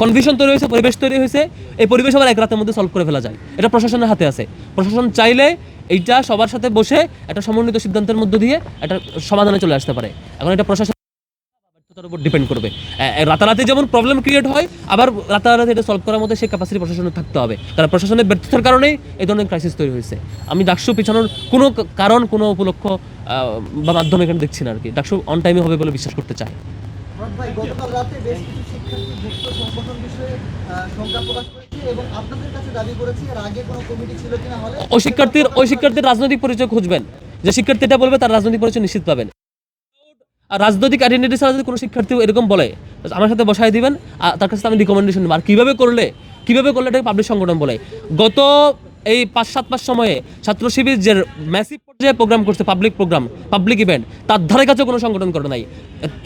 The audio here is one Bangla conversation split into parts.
কনফিউশন তৈরি হয়েছে, পরিবেশ তৈরি হয়েছে, এই পরিবেশ আবার এক রাতের মধ্যে সলভ করে ফেলা যায়। এটা প্রশাসনের হাতে আছে। প্রশাসন চাইলে এইটা সবার সাথে বসে একটা সমন্বিত সিদ্ধান্তের মধ্য দিয়ে একটা সমাধানে চলে আসতে পারে। এখন এটা প্রশাসন উপর ডিপেন্ড করবে। রাতারাতি যেমন প্রবলেম ক্রিয়েট হয়, আবার রাতারাতি এটা সলভ করার মধ্যে সেই ক্যাপাসিটি প্রশাসনের থাকতে হবে। কারণ প্রশাসনের ব্যর্থতার কারণেই এই ধরনের ক্রাইসিস তৈরি হয়েছে। আমি ডাকসু পিছানোর কোনো কারণ, কোনো উপলক্ষ বা মাধ্যম এখানে দেখছি না আর কি ডাকসু অন টাইমে হবে বলে বিশ্বাস করতে চাই শিক্ষার্থী ওই শিক্ষার্থীর ওই শিক্ষার্থীর রাজনৈতিক পরিচয় খুঁজবেন। যে শিক্ষার্থীটা বলবে তার রাজনৈতিক পরিচয় নিশ্চিত পাবেন। আর রাজনৈতিক আইডেন্টিটি ছাড়া যদি কোনো শিক্ষার্থী এরকম বলে আমার সাথে বসায় দিবেন, আর তার কাছে আমি রিকমেন্ডেশন নেব আর কীভাবে করলে কীভাবে করলে এটাকে পাবলিক সংগঠন বলে? গত এই পাঁচ সাত মাস সময়ে ছাত্র শিবির যে ম্যাসিভ পর্যায়ে প্রোগ্রাম করছে পাবলিক প্রোগ্রাম পাবলিক ইভেন্ট তার ধারে কাছে কোনো সংগঠন করে নাই।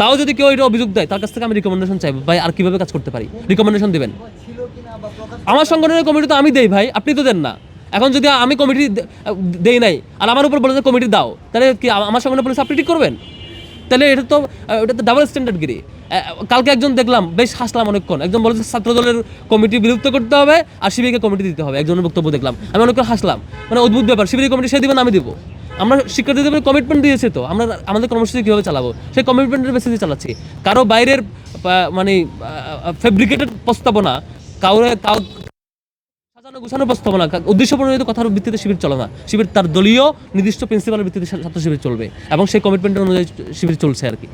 তাও যদি কেউ এটা অভিযোগ দেয়, তার কাছ থেকে আমি রিকমেন্ডেশন চাইব ভাই, আর কীভাবে কাজ করতে পারি? রিকমেন্ডেশন দিবেন। আমার সংগঠনের কমিটি তো আমি দেই, ভাই, আপনি তো দেন না। এখন যদি আমি কমিটি দেই নাই, আর আমার উপর বলে কমিটি দাও, তাহলে কি আমার সংগঠনের পুলিশ আপনি ঠিক করবেন? তাহলে এটা তো এটা তো ডাবল স্ট্যান্ডার্ড গিরি। কালকে একজন দেখলাম, বেশ হাসলাম অনেকক্ষণ। একজন বলেছে ছাত্র দলের কমিটি বিলুপ্ত করতে হবে আর শিবিরকে কমিটি দিতে হবে। একজনের বক্তব্য দেখলাম। আমি অনেকক্ষণ হাসলাম। মানে অদ্ভুত ব্যাপার, শিবিরের কমিটি সে দিবেন আমি দিব। আমরা শিক্ষার্থীদের কমিটমেন্ট দিয়েছে তো, আমরা আমাদের কর্মসূচি কীভাবে চালাবো? সেই কমিটমেন্টের বেসিসে চালাচ্ছি। কারও বাইরের মানে ফেব্রিকেটেড প্রস্তাবনা, কাউরে গুছানো প্রস্তাবনা উদ্দেশ্য প্রণোদিত কথার ভিত্তিতে শিবির চলে না। শিবির তার দলীয় নির্দিষ্ট প্রিন্সিপালের ভিত্তিতে ছাত্র শিবির চলবে এবং সেই কমিটমেন্টের অনুযায়ী শিবির চলছে আর কি।